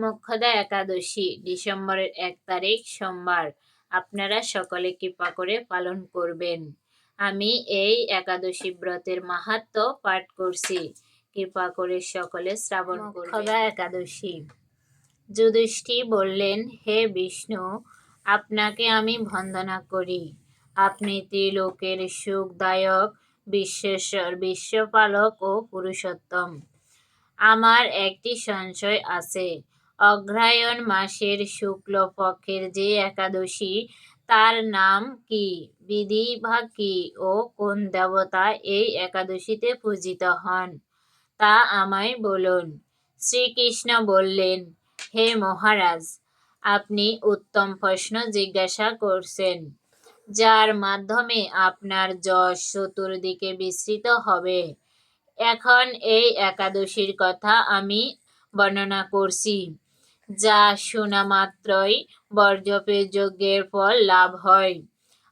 মোক্ষদা একাদশী ডিসেম্বরের এক তারিখ সোমবার। আপনারা সকলে কৃপা করে পালন করবেন। আমি এই একাদশী ব্রতের মাহাত্ম পাঠ করছি। কৃপা করে সকলে শ্রাবণ মোক্ষদা একাদশী। যুধিষ্ঠি বললেন হে বিষ্ণু আপনাকে আমি বন্দনা করি। আপনি ত্রিলোকের সুখদায়ক বিশ্বেশ্বর বিশ্বপালক ও পুরুষোত্তম। আমার একটি সংশয় আছে। অগ্রায়ণ মাসের শুক্ল পক্ষের যে একাদশী, তার নাম কি? বিধি বা কি? ও কোন দেবতা এই একাদশীতে পূজিত হন? তা আমায় বলুন। শ্রীকৃষ্ণ বললেন, হে মহারাজ, আপনি উত্তম প্রশ্ন জিজ্ঞাসা করছেন, যার মাধ্যমে আপনার যশ চতুর্দিকে বিস্তৃত হবে। এখন এই একাদশীর কথা আমি বর্ণনা করছি। যা শোনা মাত্রই বর্জপে যজ্ঞের ফল লাভ হয়।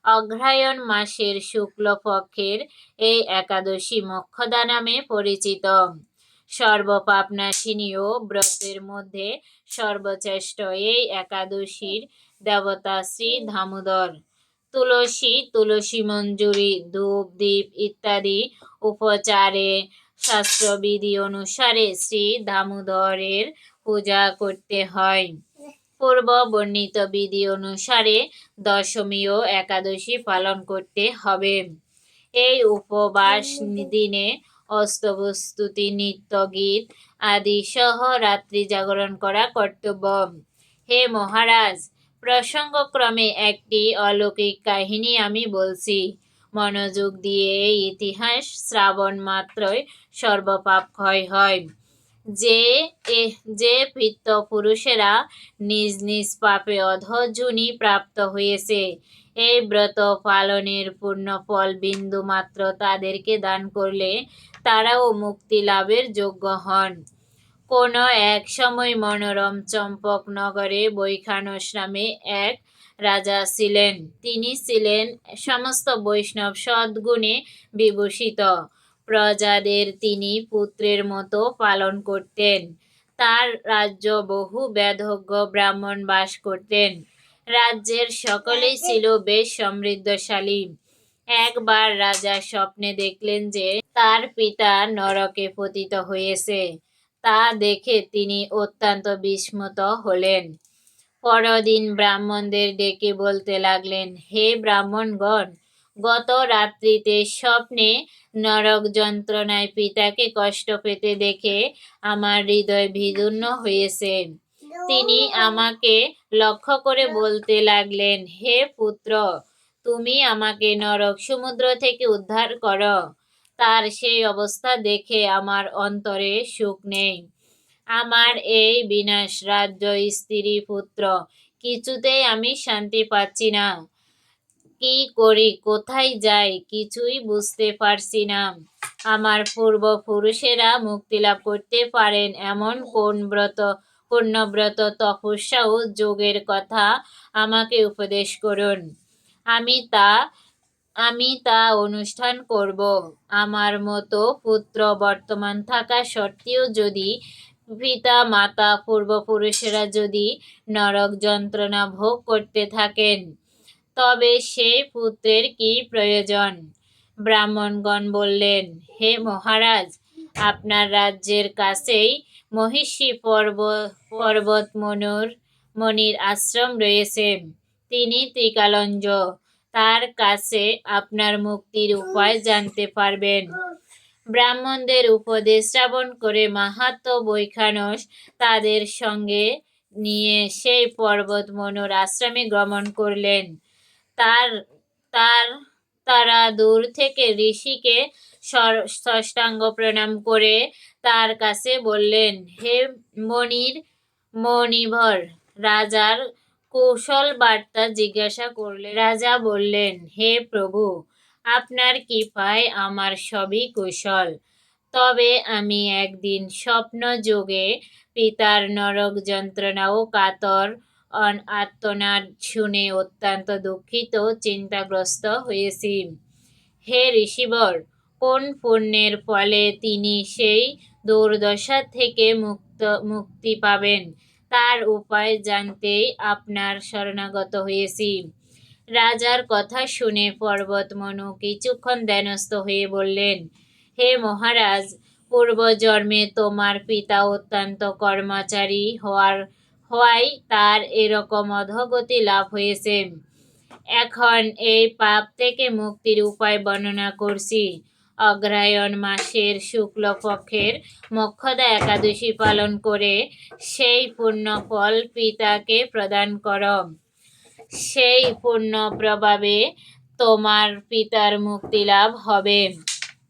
অগ্রায়ণ মাসের শুক্লপক্ষের এই একাদশী মোক্ষদা নামে পরিচিত। সর্বপাপনাশিনী ও ব্রতের মধ্যে সর্বশ্রেষ্ঠ এই একাদশীর দেবতা শ্রী দামোদর। তুলসী তুলসী মঞ্জুরি, ধূপ দ্বীপ ইত্যাদি উপচারে শাস্ত্রবিধি অনুসারে শ্রী দামোদরের পূজা করতে হয়। পূর্ব বর্ণিত বিধি অনুসারে দশমী ও একাদশী পালন করতে হবে। এই উপবাস দিনে অস্তবস্তুতি নৃত্য গীত আদি সহ রাত্রি জাগরণ করা কর্তব্য। হে মহারাজ, প্রসঙ্গক্রমে একটি অলৌকিক কাহিনী আমি বলছি। মনোযোগ দিয়ে ইতিহাস শ্রাবণ মাত্রই সর্বপাপ ক্ষয় হয়। যে যে পিত্ত পুরুষেরা নিজ নিজ পাপে অধজুনি প্রাপ্ত হয়েছে, এই ব্রত পালনের পূর্ণ ফল বিন্দু মাত্র তাদেরকে দান করলে তারাও মুক্তি লাভের যোগ্য হন। কোনো এক সময় মনোরম চম্পক নগরে বৈখানস নামে এক রাজা ছিলেন। তিনি ছিলেন সমস্ত বৈষ্ণব সদ্গুণে বিভূষিত। প্রজাদের তিনি পুত্রের মতো পালন করতেন। তার রাজ্য বহু বেদজ্ঞ ব্রাহ্মণ বাস করতেন। রাজ্যের সকলেই ছিল বেশ সমৃদ্ধশালী। একবার রাজা স্বপ্নে দেখলেন যে তার পিতা নরকে পতিত হয়েছে। তা দেখে তিনি অত্যন্ত বিস্মিত হলেন। পরদিন ব্রাহ্মণদের ডেকে বলতে লাগলেন, হে ব্রাহ্মণগণ, গত রাত্রিতে স্বপ্নে নরক যন্ত্রণায় পিতাকে কষ্ট পেতে দেখে আমার হৃদয় বিদীর্ণ হয়েছে। তিনি আমাকে লক্ষ্য করে বলতে লাগলেন, হে পুত্র, তুমি আমাকে নরক সমুদ্র থেকে উদ্ধার করো। তার সেই অবস্থা দেখে আমার অন্তরে সুখ নেই। আমার এই বিনাশ রাজ্য স্ত্রী পুত্র, কিছুতেই আমি শান্তি পাচ্ছি না। কি করি, কোথায় যাই, কিছুই বুঝতে পারছি না। আমার পূর্বপুরুষেরা মুক্তি লাভ করতে পারেন এমন কোন ব্রত পূর্ণব্রত তপস্যা ও যোগের কথা আমাকে উপদেশ করুন। আমি তা আমি তা অনুষ্ঠান করব। আমার মতো পুত্র বর্তমান থাকা সত্ত্বেও যদি পিতা, মাতা, পূর্বপুরুষেরা যদি নরক যন্ত্রণা ভোগ করতে থাকেন, তবে সেই পুত্রের কি প্রয়োজন? ব্রাহ্মণগণ বললেন, হে মহারাজ, আপনার রাজ্যের কাছেই মহিষী পর্ব পর্বত মনুর মনির আশ্রম রয়েছে। তিনি ত্রিকালঞ্জ, তার কাছে আপনার মুক্তির উপায় জানতে পারবেন। ব্রাহ্মণদের উপদেশ শ্রাবণ করে মাহাত্ম বৈখানস তাদের সঙ্গে নিয়ে সেই পর্বত মনুর আশ্রমে গমন করলেন। তার তার, তারা দূর থেকে ঋষিকে ষষ্ঠাঙ্গ প্রণাম করে তার কাছে বললেন, হে মনির, মণিভর, রাজার কৌশল বার্তা জিজ্ঞাসা করলে রাজা বললেন, হে প্রভু আপনার কৃপায় আমার সবই কুশল। তবে আমি একদিন স্বপ্ন যোগে পিতার নরক যন্ত্রণা ও কাতর অন- আর্তনাদ শুনে অত্যন্ত দুঃখিত চিন্তাগ্রস্ত হয়েছি। হে ঋষিবর, কোন পুণ্যের ফলে তিনি সেই দুর্দশা থেকে মুক্ত, মুক্তি পাবেন, তার উপায় জানতেই আপনার শরণাগত হয়েছি। রাজার কথা শুনে পর্বতমনু কিছুক্ষণ ধ্যানস্থ হয়ে বললেন, হে মহারাজ, পূর্বজন্মে তোমার পিতা অত্যন্ত কর্মচারী হওয়ার, হওয়ায় তার এরকম অধগতি লাভ হয়েছে। এখন এই পাপ থেকে মুক্তির উপায় বর্ণনা করছি। অগ্রায়ণ মাসের শুক্লপক্ষের মক্ষদা একাদশী পালন করে সেই পুণ্য ফল পিতাকে প্রদান করো। সেই পুণ্য প্রভাবে তোমার পিতার মুক্তি লাভ হবে।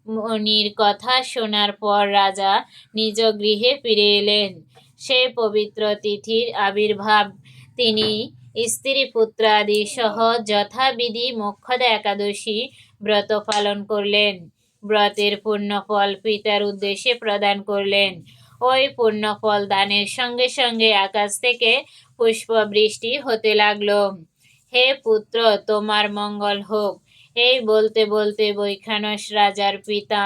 মনির কথা শোনার পর রাজা নিজ গৃহে ফিরে এলেন। সেই পবিত্র তিথির আবির্ভাব। তিনি স্ত্রী পুত্রাদি সহ যথাবিধি মোক্ষদা একাদশী ব্রত পালন করলেন। ব্রতের পুণ্যফল পিতার উদ্দেশ্যে প্রদান করলেন। ওই পুণ্যফল দানের সঙ্গে সঙ্গে আকাশ থেকে পুষ্পবৃষ্টি হতে লাগল। হে পুত্র, তোমার মঙ্গল হোক। এই বলতে বলতে বৈখানস রাজার পিতা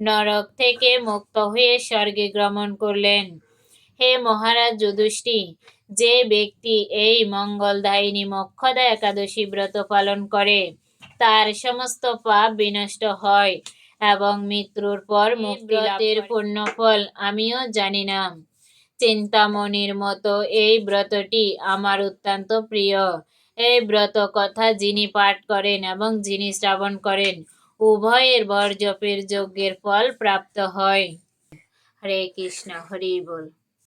নরক থেকে মুক্ত হয়ে স্বর্গে গমন করলেন। হে মহারাজ যুধিষ্ঠি, যে ব্যক্তি এই মঙ্গলদায়িনী মক্ষদা একাদশী ব্রত পালন করে, তার সমস্ত পাপ বিনষ্ট হয়। এবং মৃত্যুর পর পূর্ণ ফল আমিও জানি না চিন্তামণির মতো এই ব্রতটি আমার অত্যন্ত প্রিয়। এই ব্রত কথা যিনি পাঠ করেন এবং যিনি শ্রাবণ করেন উভয়ের বর জপের যজ্ঞের ফল প্রাপ্ত হয়। হরে কৃষ্ণ হরি বল।